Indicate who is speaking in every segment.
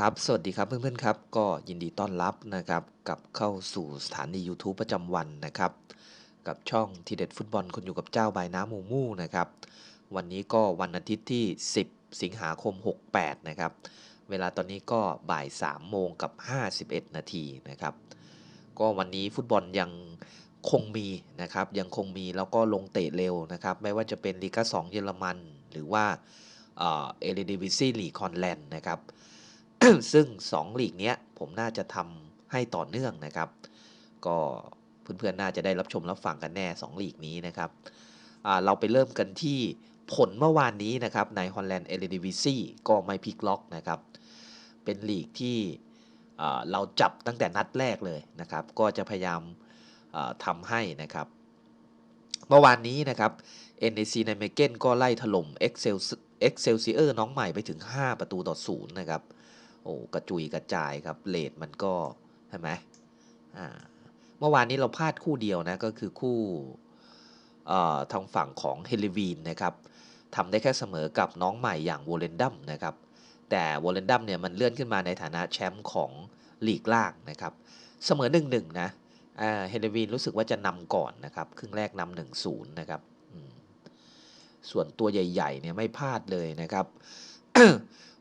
Speaker 1: ครับสวัสดีครับเพื่อนๆครับ ก็ยินดีต้อนรับนะครับกับเข้าสู่สถานี YouTube ประจำวันนะครับ กับช่องทีเด็ดฟุตบอลคนอยู่กับเจ้าบายน้ำมูมูนะครับ วันนี้ก็วันอาทิตย์ที่ 10 สิงหาคม 68 นะครับ เวลาตอนนี้ก็บ่าย3โมงกับ 51 นาทีนะครับ ก็วันนี้ฟุตบอลยังคงมีนะครับ ยังคงมีแล้วก็ลงเตะเร็วนะครับ ไม่ว่าจะเป็นลีกา2 เยอรมัน หรือว่าเอเอเรดิวิซีลีคอนแลนด์นะครับ ซึ่ง2ลีกเนี้ยผมน่าจะทำให้ต่อเนื่องนะครับ ก็เพื่อนๆน่าจะได้รับชมรับฟังกันแน่2ลีกนี้นะครับเราไปเริ่มกันที่ผลเมื่อวานนี้นะครับในฮอลแลนด์เอเลดิวิซีก็ไม่พลิกล็อกนะครับ เป็นลีกที่เราจับตั้งแต่นัดแรกเลยนะครับ ก็จะพยายามอ่าทำให้นะครับ เมื่อวานนี้นะครับ NEC ในเมเกนก็ไล่ถล่ม Excel Excelsior น้องใหม่ไปถึง 5 ประตูต่อศูนย์นะครับ โอ้กระจุยกระจายครับเลทมันก็ใช่ไหมอ่าเมื่อวานนี้เราพลาดคู่เดียวนะก็คือคู่ทางฝั่งของเฮลิวีนนะครับทำได้แค่เสมอกับน้องใหม่อย่างโวเลนดัมนะครับแต่โวเลนดัมเนี่ยมันเลื่อนขึ้นมาในฐานะแชมป์ของลีกล่างนะครับเสมอ1นหนึ่งนะเฮลิวีนรู้สึกว่าจะนำก่อนนะครับครึ่งแรกนำหนึ่งศูนย์นะครับส่วนตัวใหญ่ๆเนี่ยไม่พลาดเลยนะครับ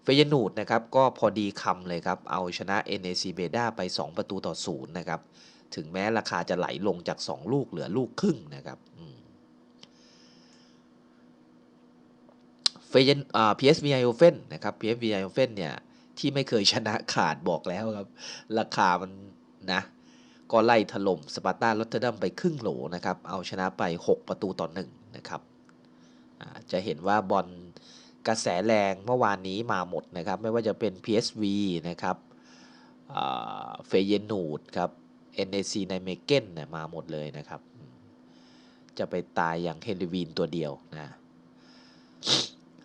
Speaker 1: เฟยนูดนะครับก็พอดีคำเลยครับ เอาชนะ NAC เบด้าไป 2 ประตูต่อศูนย์นะครับ ถึงแม้ราคาจะไหลลงจาก 2 ลูกเหลือลูกครึ่งนะครับเฟยนอ่า PSV ไอโอเฟนนะครับ PSV ไอโอเฟนเนี่ย ที่ไม่เคยชนะขาดบอกแล้วครับ ราคามันนะ ก็ไล่ถล่มสปาร์ตาลอตเทอร์ดัมไปครึ่งโหลนะครับ เอาชนะไป 6 ประตูต่อ1นะครับจะเห็นว่าบอล กระแสแรงเมื่อวานนี้มาหมดนะครับ ไม่ว่าจะเป็น PSV นะครับเฟเยนูดครับ NAC ในเมเกนเนี่ยมาหมดเลยนะครับ จะไปตายอย่างเฮลิวีนตัวเดียวนะ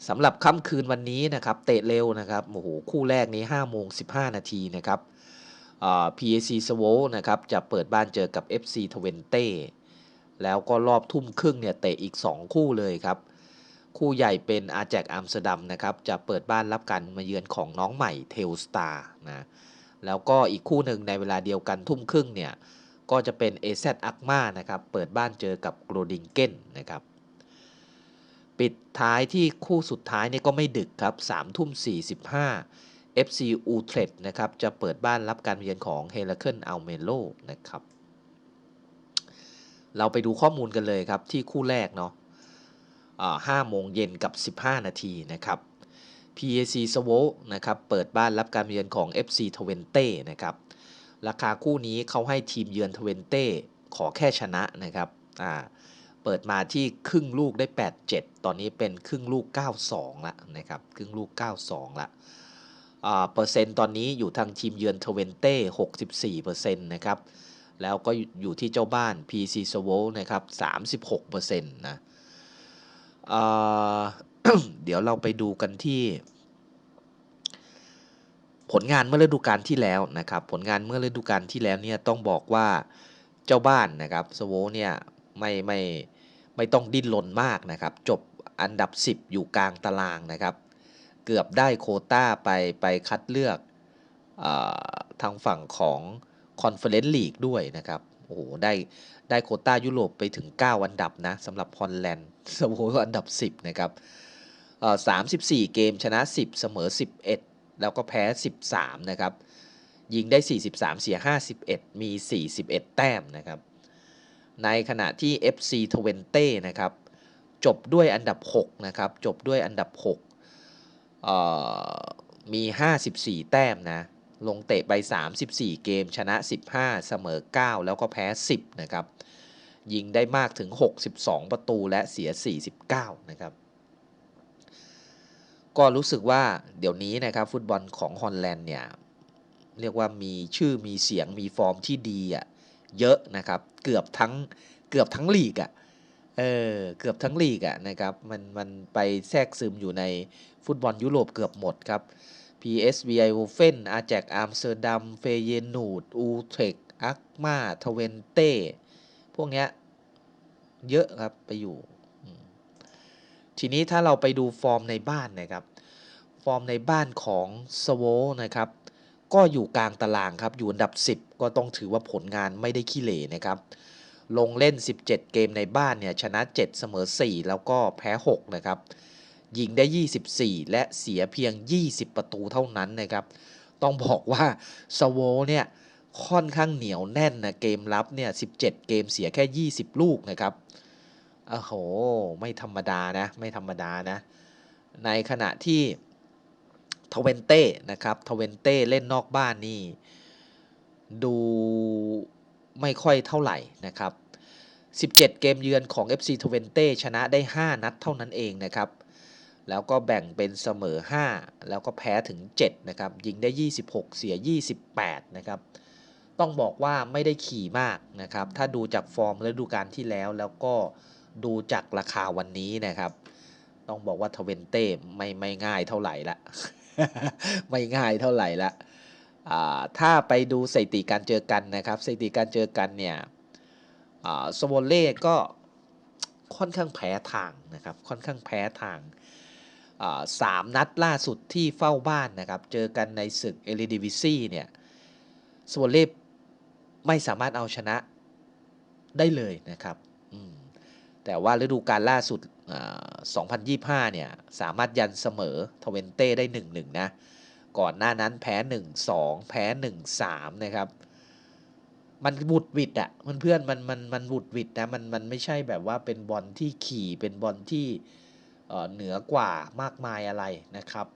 Speaker 1: สำหรับค่ำคืนวันนี้นะครับเตะเร็วนะครับโอ้โหคู่แรกนี้5โมง15 นาทีนะครับ PAC s w o นะครับจะเปิดบ้านเจอกับ FC t w e n t e แล้วก็รอบทุ่มครึ่งเนี่ยเตะอีก 2 คู่เลยครับ คู่ใหญ่เป็นอาแจกอัมสเตอร์ดัมนะครับจะเปิดบ้านรับการมาเยือนของน้องใหม่เทลสตาร์นะแล้วก็อีกคู่หนึ่งในเวลาเดียวกันทุ่มครึ่งเนี่ยก็จะเป็นเอเซตอักมานะครับเปิดบ้านเจอกับโกรดิงเก้นนะครับปิดท้ายที่คู่สุดท้ายนี่ก็ไม่ดึกครับ3ทุ่ม 45 FC อูเทรดนะครับจะเปิดบ้านรับการเยือนของเฮลเคิลอัลเมโลนะครับเราไปดูข้อมูลกันเลยครับที่คู่แรกเนาะ 5โมงเย็นกับ 15 นาทีนะครับ PAC s w o นะครับเปิดบ้านรับการเยือนของ FC t w e n t e นะครับราคาคู่นี้เขาให้ทีมเยือนทเวนเต้ขอแค่ชนะนะครับอ่าเปิดมาที่ครึ่งลูกได้ 8-7 ตอนนี้เป็นครึ่งลูก 92 ละนะครับครึ่งลูก 92 ละเปอร์เซ็นต์ตอนนี้อยู่ทางทีมเยือนทเวนเต้64%นะครับ แล้วก็อยู่ที่เจ้าบ้าน PC s w o นะครับ36%นะ เดี๋ยวเราไปดูกันที่ ผลงานเมื่อฤดูกาลที่แล้วนะครับ ผลงานเมื่อฤดูกาลที่แล้วเนี่ยต้องบอกว่าเจ้าบ้านนะครับสโวเนี่ยไม่ไม่ไม่ต้องดิ้นรนมากนะครับ จบอันดับ 10 อยู่กลางตารางนะครับ เกือบได้โคต้าไปไปคัดเลือกอทางฝั่งของคอนเฟอเรนซ์ลีกด้วยนะครับ โอ้โหได้ได้โคต้ายุโรปไปถึง 9 อันดับนะสำหรับฮอลแลนด์สโวอันดับ 10 นะครับสามสิบสี่เกมชนะ 10 เสมอ 11 แล้วก็แพ้ 13 นะครับ ยิงได้ 43 เสีย 51 มี 41 แต้มนะครับ ในขณะที่ FC 20นะครับ จบด้วยอันดับ 6 นะครับ จบด้วยอันดับ 6 มี 54 แต้มนะ ลงเตะไป 34 เกมชนะ 15 เสมอ 9 แล้วก็แพ้ 10 นะครับ ยิงได้มากถึง 62 ประตูและเสีย 49 นะครับ ก็รู้สึกว่าเดี๋ยวนี้นะครับฟุตบอลของฮอลแลนด์เนี่ย เรียกว่ามีชื่อมีเสียงมีฟอร์มที่ดีอะ่ะเยอะนะครับ เกือบทั้งเกือบทั้งลีกอะ่ะเออเกือบทั้งลีกอะ่ะนะครับมันมันไปแทรกซึมอยู่ในฟุตบอลยุโรปเกือบหมดครับ PSV ไอโอเฟนอาแจกอัมสเตอร์ดัมเฟเยนูดอูเทคอักมาทเวนเต้พวกเนี้ยเยอะครับไปอยู่ ทีนี้ถ้าเราไปดูฟอร์มในบ้านนะครับ ฟอร์มในบ้านของสโวนะครับ ก็อยู่กลางตารางครับ อยู่อันดับ 10 ก็ต้องถือว่าผลงานไม่ได้ขี้เหร่นะครับ ลงเล่น 17 เกมในบ้านเนี่ยชนะ 7 เสมอ 4 แล้วก็แพ้ 6 นะครับ ยิงได้ 24 และเสียเพียง 20 ประตูเท่านั้นนะครับ ต้องบอกว่าสโวเนี่ยค่อนข้างเหนียวแน่นนะเกมรับเนี่ย 17 เกมเสียแค่ 20 ลูกนะครับโอ้โห ไม่ธรรมดานะ ไม่ธรรมดานะ ในขณะที่ทเวนเต้นะครับทเวนเต้เล่นนอกบ้านนี่ ดูไม่ค่อยเท่าไหร่นะครับ 17 เกมเยือนของ FC ทเวนเต้ชนะได้ 5 นัดเท่านั้นเองนะครับ แล้วก็แบ่งเป็นเสมอ 5 แล้วก็แพ้ถึง 7 นะครับ ยิงได้ 26 เสีย 28 นะครับ ต้องบอกว่าไม่ได้ขี่มากนะครับ ถ้าดูจากฟอร์มและดูการที่แล้วแล้วก็ดูจากราคาวันนี้นะครับ ต้องบอกว่าทเวนเต้ไม่ไม่ง่ายเท่าไหร่ละ ไม่ง่ายเท่าไหร่ละถ้าไปดูสถิติการเจอกันนะครับสถิติการเจอกันเนี่ยสโวเล่ก็ค่อนข้างแพ้ทางนะครับ ค่อนข้างแพ้ทาง สามนัดล่าสุดที่เฝ้าบ้านนะครับ เจอกันในศึกเอลิดิวิซีเนี่ยสโวเล่ไม่สามารถเอาชนะได้เลยนะครับแต่ว่าฤดูกาลล่าสุด 2025 เนี่ย สามารถยันเสมอทเวนเต้ได้ 1-1 นะ ก่อนหน้านั้นแพ้ 1-2 แพ้ 1-3 นะครับ มันบุดวิดอะมันเพื่อนมันมันมันบุดวิดนะ มันมันไม่ใช่แบบว่าเป็นบอลที่ขี่เป็นบอลที่ เหนือกว่ามากมายอะไรนะครับ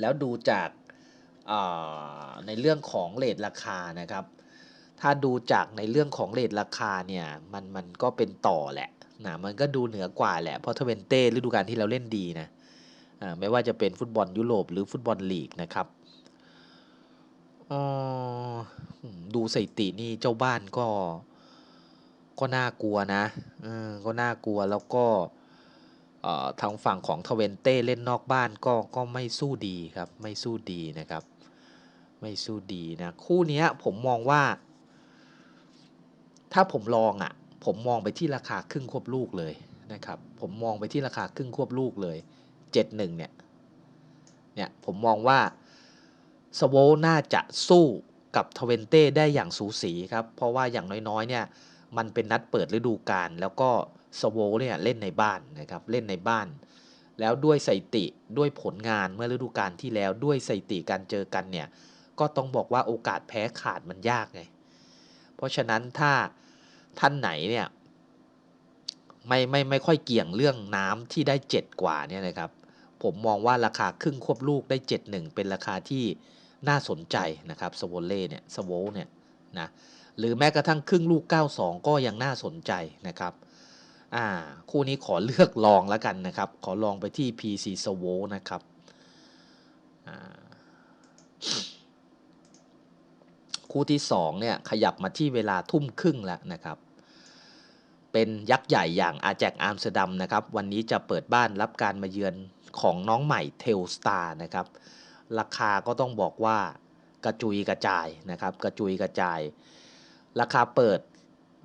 Speaker 1: แล้วดูจากในเรื่องของเลทราคานะครับ ถ้าดูจากในเรื่องของเลทราคาเนี่ยมันมันก็เป็นต่อแหละนะมันก็ดูเหนือกว่าแหละ เพราะทเวนเต้ฤดูกาลที่เราเล่นดีนะไม่ว่าจะเป็นฟุตบอลยุโรปหรือฟุตบอลลีกนะครับดูสถิตินี่เจ้าบ้านก็ ก็น่ากลัวนะก็น่ากลัวแล้วก็ ทางฝั่งของทเวนเต้เล่นนอกบ้านก็ก็ไม่สู้ดีครับ ไม่สู้ดีนะครับ ไม่สู้ดีนะ คู่นี้ผมมองว่า ถ้าผมลองอะ ผมมองไปที่ราคาครึ่งควบลูกเลยนะครับ ผมมองไปที่ราคาครึ่งควบลูกเลยเจ็ดหนึ่งเนี่ย เนี่ยผมมองว่าสโวน่าจะสู้กับทเวนเต้ได้อย่างสูสีครับ เพราะว่าอย่างน้อยๆเนี่ย มันเป็นนัดเปิดฤดูกาลแล้วก็ สโวเนี่ยเล่นในบ้านนะครับเล่นในบ้าน แล้วด้วยสถิติด้วยผลงานเมื่อฤดูกาลที่แล้วด้วยสถิติการเจอกันเนี่ยก็ต้องบอกว่าโอกาสแพ้ขาดมันยากไงเพราะฉะนั้นถ้าท่านไหนเนี่ยไม่ไม่ไม่ค่อยเกี่ยงเรื่องน้ำที่ได้ 7 กว่าเนี่ยนะครับ ผมมองว่าราคาครึ่งควบลูกได้ 71 เป็นราคาที่น่าสนใจนะครับสโวเล่เนี่ยสโวเนี่ยนะหรือแม้กระทั่งครึ่งลูก 92 ก็ยังน่าสนใจนะครับ อ่า คู่นี้ขอเลือกลองแล้วกันนะครับ ขอลองไปที่ PC s w o นะครับคู่ที่2เนี่ยขยับมาที่เวลาทุ่มครึ่งแล้วนะครับ เป็นยักษ์ใหญ่อย่างอาแจกอาร์มสเตอร์ดัมนะครับ วันนี้จะเปิดบ้านรับการมาเยือนของน้องใหม่เทลสตาร์นะครับ ราคาก็ต้องบอกว่ากระจุยกระจายนะครับ กระจุยกระจาย ราคาเปิด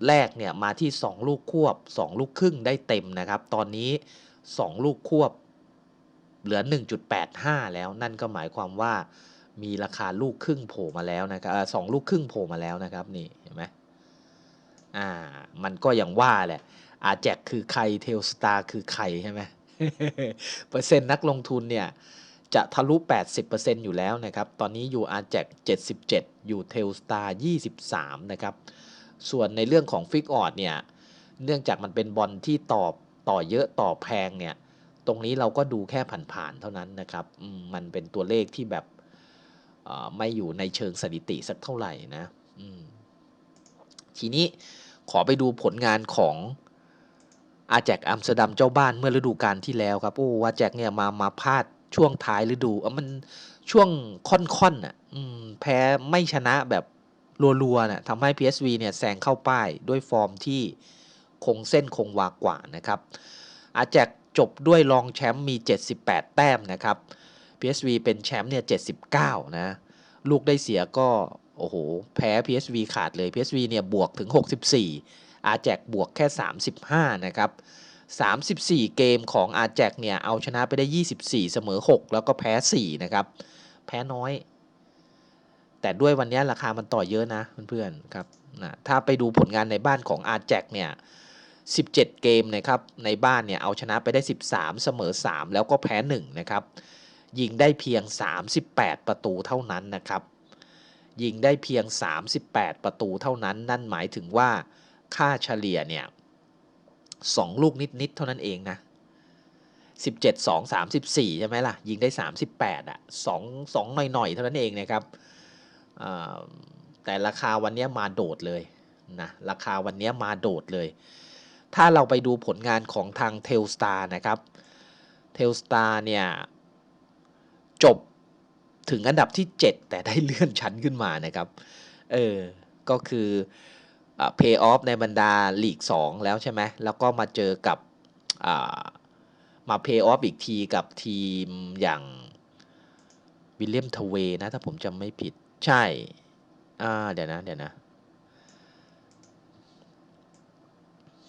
Speaker 1: แรกเนี่ยมาที่ 2 ลูกควบ 2 ลูกครึ่งได้เต็มนะครับ ตอนนี้ 2 ลูกควบ เหลือ 1.85 แล้วนั่นก็หมายความว่ามีราคาลูกครึ่งโผล่มาแล้วนะครับสองลูกครึ่งโผล่มาแล้วนะครับนี่เห็นไหมอ่า มันก็อย่างว่าแหละอาแจกคือใครเทลสตาร์คือใครใช่ไหมเปอร์เซ็นต์นักลงทุนเนี่ยจะทะลุ 80%อยู่แล้วนะครับ ตอนนี้อยู่อาแจก77 อยู่เทลสตาร์23 นะครับ ส่วนในเรื่องของฟิกออดเนี่ย เนื่องจากมันเป็นบอลที่ตอบต่อเยอะต่อแพงเนี่ย ตรงนี้เราก็ดูแค่ผ่านๆเท่านั้นนะครับ มันเป็นตัวเลขที่แบบไม่อยู่ในเชิงสถิติสักเท่าไหร่นะทีนี้ขอไปดูผลงานของอาแจกอัมสเตอร์ดัมเจ้าบ้านเมื่อฤดูกาลที่แล้วครับ โอ้อาแจกเนี่ยมามาพลาดช่วงท้ายฤดูเออมันช่วงค่อนๆอะแพ้ไม่ชนะแบบ รัวๆนะทำให้ PSV เนี่ยแซงเข้าป้ายด้วยฟอร์มที่คงเส้นคงวากว่านะครับอาแจกจบด้วยรองแชมป์มี 78 แต้มนะครับ PSV เป็นแชมป์เนี่ย 79 นะ ลูกได้เสียก็ โอ้โห แพ้ PSV ขาดเลย PSV เนี่ย บวกถึง 64 อาแจกบวกแค่ 35 นะครับ 34 เกมของอาแจกเนี่ย เอาชนะไปได้ 24 เสมอ 6 แล้วก็แพ้ 4 นะครับ แพ้น้อย แต่ด้วยวันนี้ราคามันต่อเยอะนะเพื่อนๆครับนะถ้าไปดูผลงานในบ้านของอาแจกเนี่ย 17 เกมนะครับในบ้านเนี่ยเอาชนะไปได้ 13 เสมอ 3 แล้วก็แพ้ 1 นะครับ ยิงได้เพียง 38 ประตูเท่านั้นนะครับ ยิงได้เพียง 38 ประตูเท่านั้น นั่นหมายถึงว่าค่าเฉลี่ยเนี่ยสองลูกนิด ๆ เท่านั้นเองนะ17 2 34 ใช่ไหมล่ะ ยิงได้ 38 อะ 2 2 หน่อย ๆ เท่านั้นเองนะครับ แต่ราคาวันนี้มาโดดเลยนะราคาวันนี้มาโดดเลย ถ้าเราไปดูผลงานของทางเทลสตาร์นะครับเทลสตาร์เนี่ย จบถึงอันดับที่ 7 แต่ได้เลื่อนชั้นขึ้นมานะครับ เออ ก็คือเพย์ออฟในบรรดาลีก 2 แล้วใช่ไหม แล้วก็มาเจอกับมาเพย์ออฟอีกทีกับทีมอย่างวิลเลียมทเวนะ ถ้าผมจำไม่ผิด ใช่ อ่า เดี๋ยวนะ เดี๋ยวนะ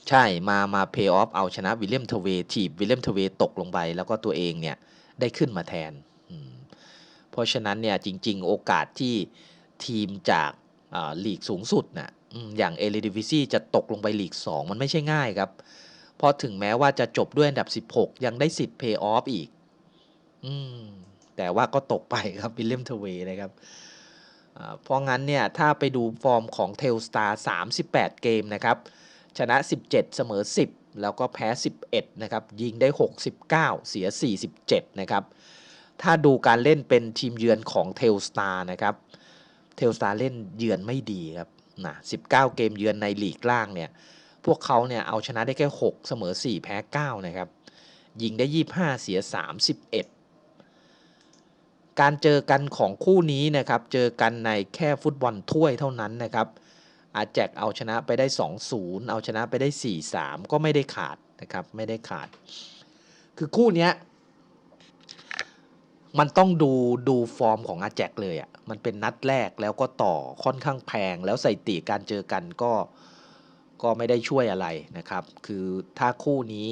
Speaker 1: ใช่ มา มาเพย์ออฟ เอาชนะวิลเลียมทเวทีวิลเลียมทเวตกลงไป แล้วก็ตัวเองเนี่ย ได้ขึ้นมาแทน เพราะฉะนั้นเนี่ย จริง ๆ โอกาสที่ทีมจากลีกสูงสุดนะ่ะอย่างเอเลดิวิซีจะตกลงไปลีก 2 มันไม่ใช่ง่ายครับ เพราะถึงแม้ว่าจะจบด้วยอันดับ 16 ยังได้สิทธิ์เพย์ออฟอีก อืมแต่ว่าก็ตกไปครับวิลเลียมทเวนะครับ เพราะงั้นเนี่ยถ้าไปดูฟอร์มของเทลสตาร์38 เกมนะครับ ชนะ 17 เสมอ 10 แล้วก็แพ้ 11 นะครับ ยิงได้ 69 เสีย 47 นะครับ ถ้าดูการเล่นเป็นทีมเยือนของเทลสตาร์นะครับ เทลสตาร์เล่นเยือนไม่ดีครับนะ19 เกมเยือนในลีกล่างเนี่ย พวกเขาเนี่ยเอาชนะได้แค่ 6 เสมอ 4 แพ้ 9 นะครับ ยิงได้ 25 เสีย 31 การเจอกันของคู่นี้นะครับเจอกันในแค่ฟุตบอลถ้วยเท่านั้นนะครับอาแจกเอาชนะไปได้ 2-0 เอาชนะไปได้ 4-3 ก็ไม่ได้ขาดนะครับไม่ได้ขาด คือคู่นี้มันต้องดูดูฟอร์มของอาแจกเลยอะ่ะมันเป็นนัดแรกแล้วก็ต่อค่อนข้างแพง แล้วใส่ตีการเจอกันก็ก็ไม่ได้ช่วยอะไรนะครับ คือถ้าคู่นี้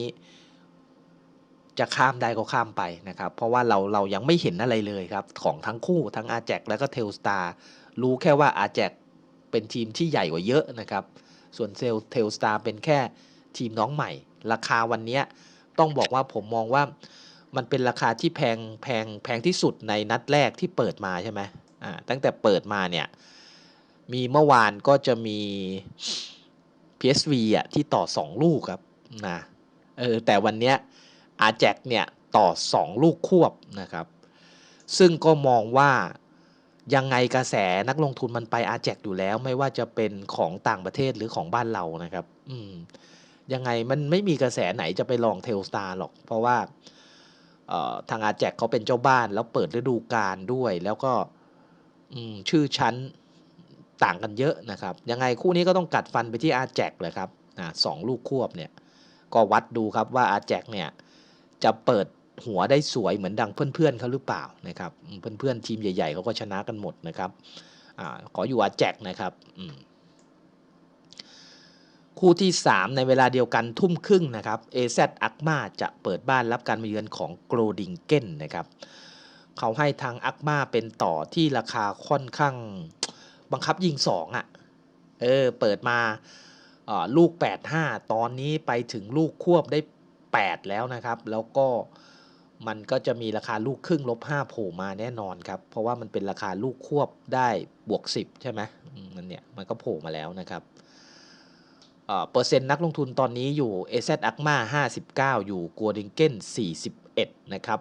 Speaker 1: จะข้ามได้ก็ข้ามไปนะครับ เพราะว่าเราเรายังไม่เห็นอะไรเลยครับ ของทั้งคู่ทั้งอาแจกแล้วก็เทลสตาร์รู้แค่ว่าอาแจกเป็นทีมที่ใหญ่กว่าเยอะนะครับ ส่วนเซลเทลสตาร์เป็นแค่ทีมน้องใหม่ ราคาวันนี้ต้องบอกว่าผมมองว่ามันเป็นราคาที่แพงแพงแพงที่สุดในนัดแรกที่เปิดมาใช่ไหมอ่าตั้งแต่เปิดมาเนี่ย มีเมื่อวานก็จะมี PSV อะที่ต่อ 2 ลูกครับนะเออแต่วันเนี้ย อาแจกเนี่ยต่อ 2 ลูกควบนะครับ ซึ่งก็มองว่ายังไงกระแสนักลงทุนมันไปอาแจกอยู่แล้ว ไม่ว่าจะเป็นของต่างประเทศหรือของบ้านเรานะครับ อืมยังไงมันไม่มีกระแสไหนจะไปลองเทลสตาร์หรอก เพราะว่าทางอาแจกเขาเป็นเจ้าบ้าน แล้วเปิดฤดูกาลด้วย แล้วก็ชื่อชั้นต่างกันเยอะนะครับ ยังไงคู่นี้ก็ต้องกัดฟันไปที่อาแจกเลยครับสองลูกควบเนี่ย ก็วัดดูครับว่าอาแจกเนี่ย จะเปิดหัวได้สวยเหมือนดังเพื่อนๆเขาหรือเปล่านะครับเพื่อนๆทีมใหญ่ๆเขาก็ชนะกันหมดนะครับอขออยู่อาแจกนะครับคู่ที่ 3 ในเวลาเดียวกันทุ่มครึ่งนะครับเอซอักมาจะเปิดบ้านรับการมาเยือนของโกลดิงเก้นนะครับเขาให้ทางอักมาเป็นต่อที่ราคาค่อนข้างบังคับยิง2อะ่ะเออเปิดมาลูก 8-5 ตอนนี้ไปถึงลูกควบได้ 8 แล้วนะครับ แล้วก็มันก็จะมีราคาลูกครึ่งลบ5โผล่มาแน่นอนครับ เพราะว่ามันเป็นราคาลูกควบได้บวก 10 ใช่ไหมมันเนี่ยมันก็โผล่มาแล้วนะครับเปอร์เซ็นต์นักลงทุนตอนนี้อยู่ AZ a c m a 59 อยู่กัวดิงเก้น41 นะครับ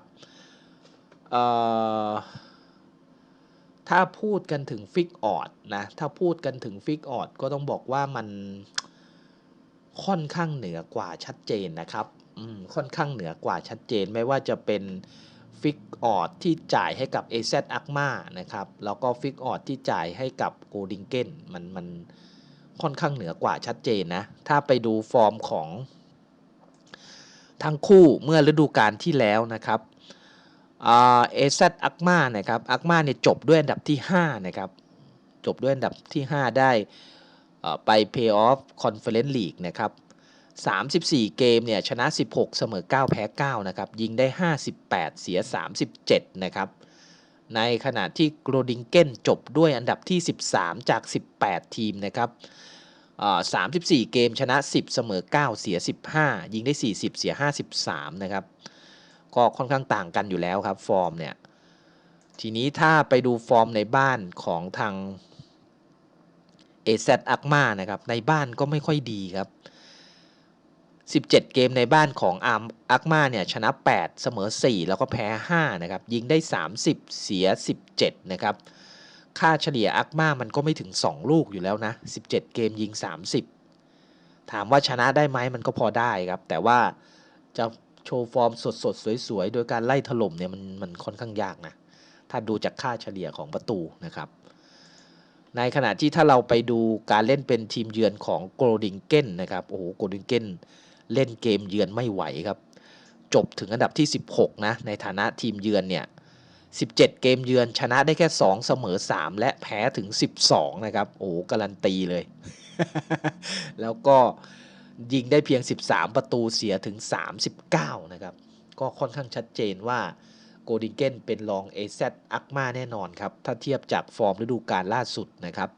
Speaker 1: ถ้าพูดกันถึงฟิกออดนะ ถ้าพูดกันถึงฟิกออดก็ต้องบอกว่ามันค่อนข้างเหนือกว่าชัดเจนนะครับ ค่อนข้างเหนือกว่าชัดเจนไม่ว่าจะเป็นฟิกออดที่จ่ายให้กับ AZ a c m a นะครับ แล้วก็ฟิกออดที่จ่ายให้กับโกดิงเกนมันมันค่อนข้างเหนือกว่าชัดเจนนะ ถ้าไปดูฟอร์มของทั้งคู่เมื่อฤดูกาลที่แล้วนะครับเอเซอักมานะครับอักมาเนี่ยจบด้วยอันดับที่ 5 นะครับ จบด้วยอันดับที่ 5 ได้ไป Playoff Conference League นะครับ 34 เกมเนี่ยชนะ 16 เสมอ 9 แพ้ 9 นะครับ ยิงได้ 58 เสีย 37 นะครับ ในขณะที่โกรดิงเกนจบด้วยอันดับที่ 13 จาก 18 ทีมนะครับ34 เกมชนะ 10 เสมอ 9 เสีย 15 ยิงได้ 40 เสีย 53 นะครับ ก็ค่อนข้างต่างกันอยู่แล้วครับ ฟอร์มเนี่ย ทีนี้ถ้าไปดูฟอร์มในบ้านของทาง a z อักมานะครับ ในบ้านก็ไม่ค่อยดีครับ 17 เกมในบ้านของอาร์มอักมาเนี่ยชนะ 8 เสมอ 4 แล้วก็แพ้ 5 นะครับ ยิงได้ 30 เสีย 17 นะครับ ค่าเฉลี่ยอักมามันก็ไม่ถึง 2 ลูกอยู่แล้วนะ 17 เกมยิง 30 ถามว่าชนะได้ไหมมันก็พอได้ครับ แต่ว่าจะโชว์ฟอร์มสดๆ สวยๆ โดยการไล่ถล่มเนี่ยมันมันค่อนข้างยากนะ ถ้าดูจากค่าเฉลี่ยของประตูนะครับในขณะที่ถ้าเราไปดูการเล่นเป็นทีมเยือนของโกลดิงเกนนะครับ โอ้โห โกลดิงเกน เล่นเกมเยือนไม่ไหวครับ จบถึงอันดับที่ 16 นะ ในฐานะทีมเยือนเนี่ย 17 เกมเยือนชนะได้แค่ 2 เสมอ 3 และแพ้ถึง 12 นะครับ โอ้การันตีเลย แล้วก็ยิงได้เพียง 13 ประตูเสียถึง 39 นะครับ ก็ค่อนข้างชัดเจนว่าโกดิงเกนเป็นรอง AZ อักมาแน่นอนครับ ถ้าเทียบจากฟอร์มฤดูกาลล่าสุดนะครับ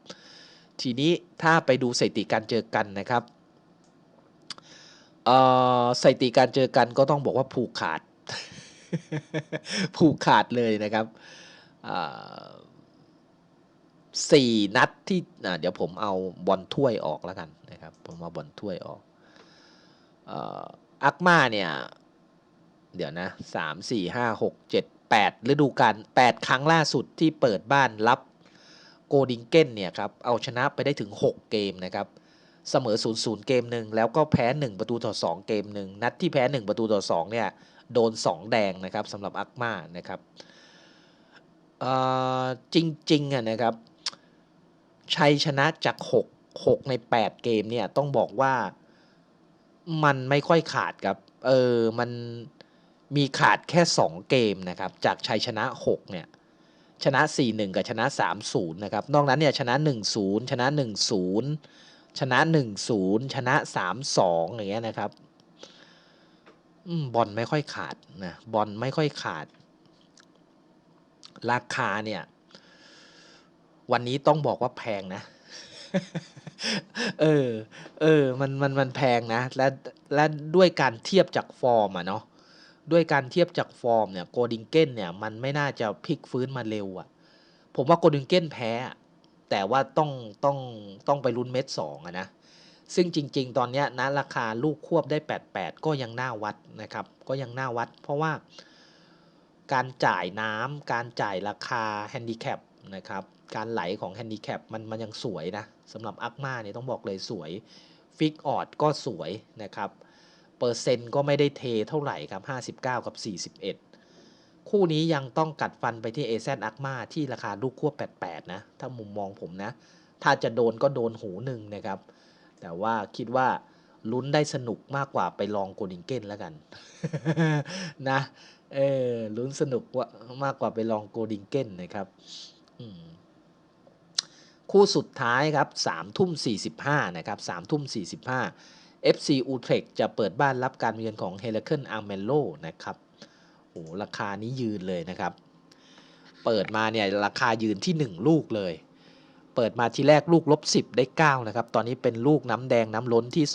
Speaker 1: ทีนี้ถ้าไปดูสถิติการเจอกันนะครับ สถิติการเจอกันก็ต้องบอกว่าผูกขาด ผูกขาดเลยนะครับสี่นัดที่เดี๋ยวผมเอาบอลถ้วยออกแล้วกันนะครับ ผมเอาบอลถ้วยออกอักมาเนี่ย เดี๋ยวนะสามสี่ห้าหกเจ็ดแปดฤดูกาลแปดครั้งล่าสุดที่เปิดบ้านรับโกดิงเก้นเนี่ยครับ เอาชนะไปได้ถึง 6 เกมนะครับ เสมอ 0 0 เกมหนึ่งแล้วก็แพ้ 1 ประตูต่อ 2 เกมหนึ่งนัดที่แพ้ 1 ประตูต่อ 2 เนี่ยโดน 2 แดงนะครับสำหรับอักมานะครับจริงๆอะนะครับชัยชนะจาก 6 6 ใน 8 เกมเนี่ยต้องบอกว่ามันไม่ค่อยขาดครับเออมันมีขาดแค่ 2 เกมนะครับจากชัยชนะ 6 เนี่ยชนะ 4-1 กับชนะ 3-0 นะครับ นอกนั้นเนี่ยชนะ 1-0 ชนะ 1-0 ชนะ1-0ชนะ3-2อย่างเงี้ยนะครับอบอลไม่ค่อยขาดนะบอลไม่ค่อยขาด ราคาเนี่ย วันนี้ต้องบอกว่าแพงนะ เออ เออ มันมันมันแพงนะ และและด้วยการเทียบจากฟอร์มอะเนาะด้วยการเทียบจากฟอร์มเนี่ยโกดิงเก้นเนี่ย มันไม่น่าจะพลิกฟื้นมาเร็วอะผมว่าโกดิงเก้นแพ้อะ แต่ว่าต้องต้องต้องไปลุ้นเม็ดสองอะนะซึ่งจริง ๆ ตอนนี้นะราคาลูกควบได้ 88 ก็ยังน่าวัดนะครับ ก็ยังน่าวัด เพราะว่าการจ่ายน้ำการจ่ายราคาแฮนดิแคปนะครับการไหลของแฮนดิแคปมันมันยังสวยนะสำหรับอักมาเนี่ยต้องบอกเลยสวยฟิกออดก็สวยนะครับ เปอร์เซ็นต์ก็ไม่ได้เทเท่าไหร่ครับ 59 กับ 41 คู่นี้ยังต้องกัดฟันไปที่เอแซนอักมาที่ราคาลูกควบ 88 นะ ถ้ามุมมองผมนะ ถ้าจะโดนก็โดนหูหนึ่งนะครับ แต่ว่าคิดว่าลุ้นได้สนุกมากกว่าไปลองโกดิงเก้นแล้วกัน นะเออลุ้นสนุกว่ามากกว่าไปลองโกดิงเก้นนะครับคู่สุดท้ายครับ3ทุ่ม45นะครับ3ทุ่ม45 FC Utrecht จะเปิดบ้านรับการเยือนของ h e l k e n a r m e l o นะครับ ราคานี้ยืนเลยนะครับ เปิดมาเนี่ยราคายืนที่ 1 ลูกเลย เปิดมาที่แรกลูกลบ10 ได้ 9 นะครับ ตอนนี้เป็นลูกน้ำแดงน้ำล้นที่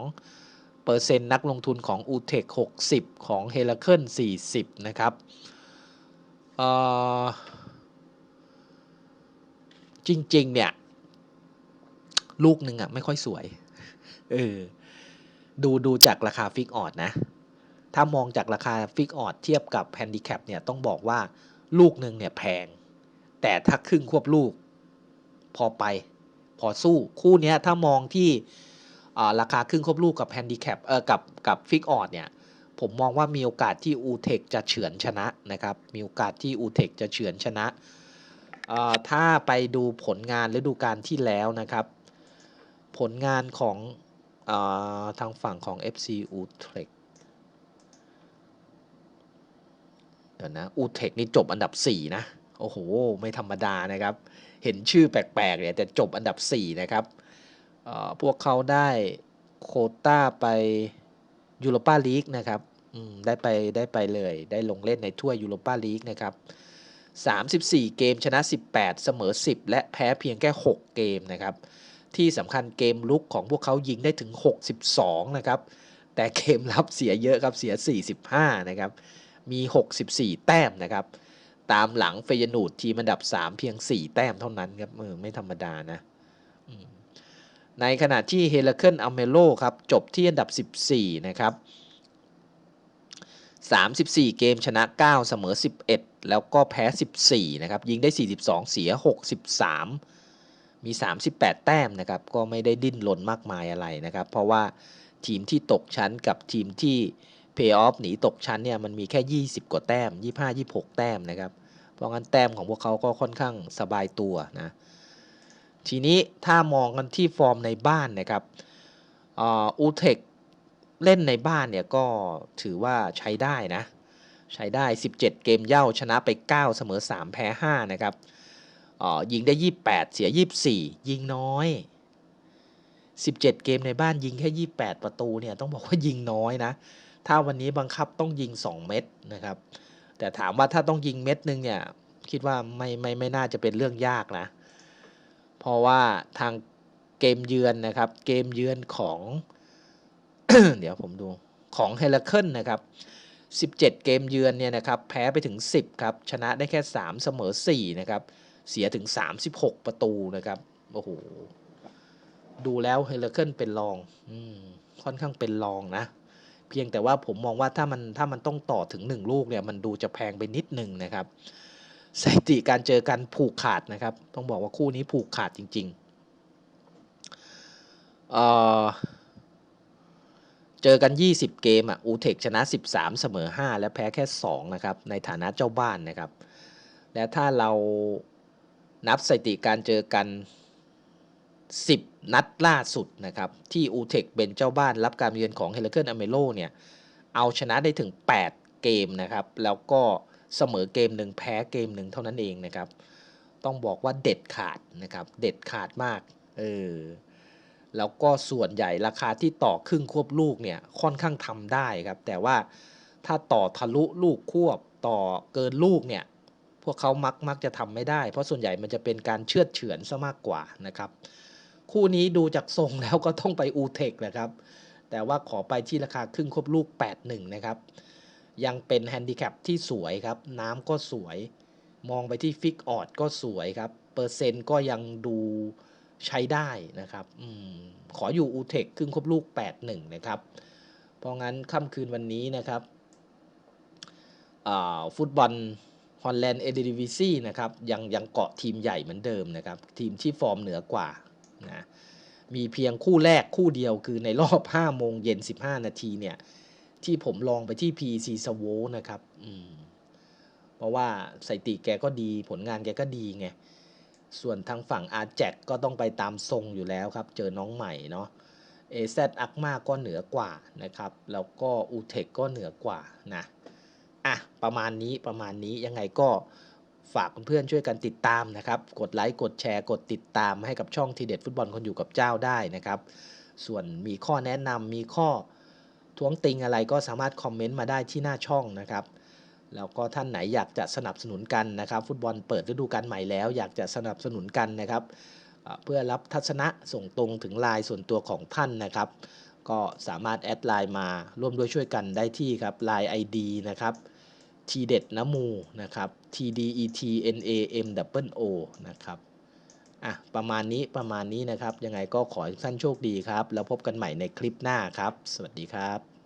Speaker 1: 2.02 เปอร์เซ็นต์นักลงทุนของ u t e c 60 ของ h e l k e n 40 นะครับจริง ๆ เนี่ย ลูกหนึ่งอะ ไม่ค่อยสวย เออ ดูดูจากราคาฟิกออดนะ ถ้ามองจากราคาฟิกออดเทียบกับแฮนดิแคปเนี่ยต้องบอกว่าลูกหนึ่งเนี่ยแพง แต่ถ้าครึ่งควบลูก พอไป พอสู้คู่นี้ถ้ามองที่ราคาครึ่งควบลูกกับแฮนดิแคปเออกับกับฟิกออดเนี่ยผมมองว่ามีโอกาสที่อูเทคจะเฉือนชนะนะครับ มีโอกาสที่อูเทคจะเฉือนชนะ ถ้าไปดูผลงานฤดูกาลที่แล้วนะครับ ผลงานของอทางฝั่งของ FC Utrecht เดี๋ยวนะ Utrecht นี่จบอันดับ 4 นะ โอ้โห ไม่ธรรมดานะครับ เห็นชื่อแปลกๆเนี่ยแต่จบอันดับ 4 นะครับ พวกเขาได้โคต้าไปยูโรปาลีกนะครับได้ไปได้ไปเลยได้ลงเล่นในถ้วยยูโรปาลีกนะครับ 34 เกมชนะ 18 เสมอ 10 และแพ้เพียงแค่ 6 เกมนะครับ ที่สำคัญเกมลุกของพวกเขายิงได้ถึง 62 นะครับ แต่เกมรับเสียเยอะครับเสีย 45 นะครับ มี 64 แต้มนะครับ ตามหลังเฟยนูดทีมอันดับ 3 เพียง 4 แต้มเท่านั้นครับเออไม่ธรรมดานะในขณะที่เฮเลเคิลอเมโลครับ จบที่อันดับ 14 นะครับ 34 เกมชนะ 9 เสมอ 11 แล้วก็แพ้ 14 นะครับ ยิงได้ 42 เสีย 63 มี 38 แต้มนะครับ ก็ไม่ได้ดิ้นรนมากมายอะไรนะครับ เพราะว่าทีมที่ตกชั้นกับทีมที่ เพย์ออฟหนีตกชั้นเนี่ยมันมีแค่ 20 กว่าแต้ม 25 26 แต้มนะครับ เพราะงั้นแต้มของพวกเขาก็ค่อนข้างสบายตัวนะ ทีนี้ถ้ามองกันที่ฟอร์มในบ้านนะครับอูเทคเล่นในบ้านเนี่ยก็ถือว่าใช้ได้นะ ใช้ได้ 17 เกมเย่าชนะไป 9 เสมอ 3 แพ้ 5 นะครับยิงได้ 28 เสีย 24 ยิงน้อย 17 เกมในบ้านยิงแค่ 28 ประตูเนี่ยต้องบอกว่ายิงน้อยนะ ถ้าวันนี้บังคับต้องยิง 2 เม็ดนะครับ แต่ถามว่าถ้าต้องยิงเม็ดนึงเนี่ย คิดว่าไม่ไม่ไม่น่าจะเป็นเรื่องยากนะ เพราะว่าทางเกมเยือนนะครับ เกมเยือนของ เดี๋ยวผมดูของเฮลเคิลนะครับ 17 เกมเยือนเนี่ยนะครับ แพ้ไปถึง 10 ครับ ชนะได้แค่ 3 เสมอ 4 นะครับ เสียถึง 36 ประตูนะครับ โอ้โห ดูแล้วเฮลเคิลเป็นรองอค่อนข้างเป็นรองนะ เพียงแต่ว่าผมมองว่าถ้ามันถ้ามันต้องต่อถึง 1 ลูกเนี่ยมันดูจะแพงไปนิดนึงนะครับสถิติการเจอกันผูกขาดนะครับ ต้องบอกว่าคู่นี้ผูกขาดจริงๆเเจอกัน 20 เกมอะอูเทคชนะ 13 เสมอ 5 และแพ้แค่ 2 นะครับ ในฐานะเจ้าบ้านนะครับ และถ้าเรานับสถิติการเจอกัน 10 นัดล่าสุดนะครับที่อูเทคเป็นเจ้าบ้านรับการเยือนของเฮเลเคิลอเมโลเนี่ยเอาชนะได้ถึง 8 เกมนะครับ แล้วก็เสมอเกมหนึ่งแพ้เกมหนึ่งเท่านั้นเองนะครับ ต้องบอกว่าเด็ดขาดนะครับ เด็ดขาดมากเออแล้วก็ส่วนใหญ่ราคาที่ต่อครึ่งควบลูกเนี่ยค่อนข้างทำได้ครับ แต่ว่าถ้าต่อทะลุลูกควบต่อเกินลูกเนี่ยพวกเขามักมักจะทำไม่ได้ เพราะส่วนใหญ่มันจะเป็นการเชือดเฉือนซะมากกว่านะครับ คู่นี้ดูจากทรงแล้วก็ต้องไปอูเทคนะครับ แต่ว่าขอไปที่ราคาครึ่งควบลูก 8-1 นะครับ ยังเป็นแฮนดิแคปที่สวยครับ น้ำก็สวย มองไปที่ฟิกออดก็สวยครับ เปอร์เซ็นต์ก็ยังดูใช้ได้นะครับอขออยู่อูเทคครึ่งครบลูก 8-1 นะครับ เพราะงั้นค่ำคืนวันนี้นะครับฟุตบอลฮอลแลนด์เอเดดิวิซีนะครับยังยังเกาะทีมใหญ่เหมือนเดิมนะครับ ทีมที่ฟอร์มเหนือกว่า นะมีเพียงคู่แรกคู่เดียวคือในรอบ 5 โมงเย็น 15 นาทีเนี่ย ที่ผมลองไปที่ PC s w o นะครับเพราะว่าสถิติแกก็ดีผลงานแกก็ดีไง ส่วนทางฝั่งอาแจกก็ต้องไปตามทรงอยู่แล้วครับ เจอน้องใหม่เนาะเอซอักมาก็เหนือกว่านะครับ แล้วก็อูเทคก็เหนือกว่านะ อะ ประมาณนี้ประมาณนี้ยังไงก็ ฝากเพื่อนๆช่วยกันติดตามนะครับ กดไลค์กดแชร์กดติดตามให้กับช่องทีเด็ดฟุตบอลคนอยู่กับเจ้าได้นะครับ ส่วนมีข้อแนะนำมีข้อท้วงติงอะไรก็สามารถคอมเมนต์มาได้ที่หน้าช่องนะครับแล้วก็ท่านไหนอยากจะสนับสนุนกันนะครับ ฟุตบอลเปิดฤดูกาลใหม่แล้ว อยากจะสนับสนุนกันนะครับ เพื่อรับทัศนะส่งตรงถึงไลน์ส่วนตัวของท่านนะครับ ก็สามารถแอดไลน์มาร่วมด้วยช่วยกันได้ที่ครับไลน์ ID นะครับ ทีเด็ดน้ำมูนะครับ T D E T N A M W O นะครับอะประมาณนี้ประมาณนี้นะครับ ยังไงก็ขอให้ท่านโชคดีครับ แล้วพบกันใหม่ในคลิปหน้าครับ สวัสดีครับ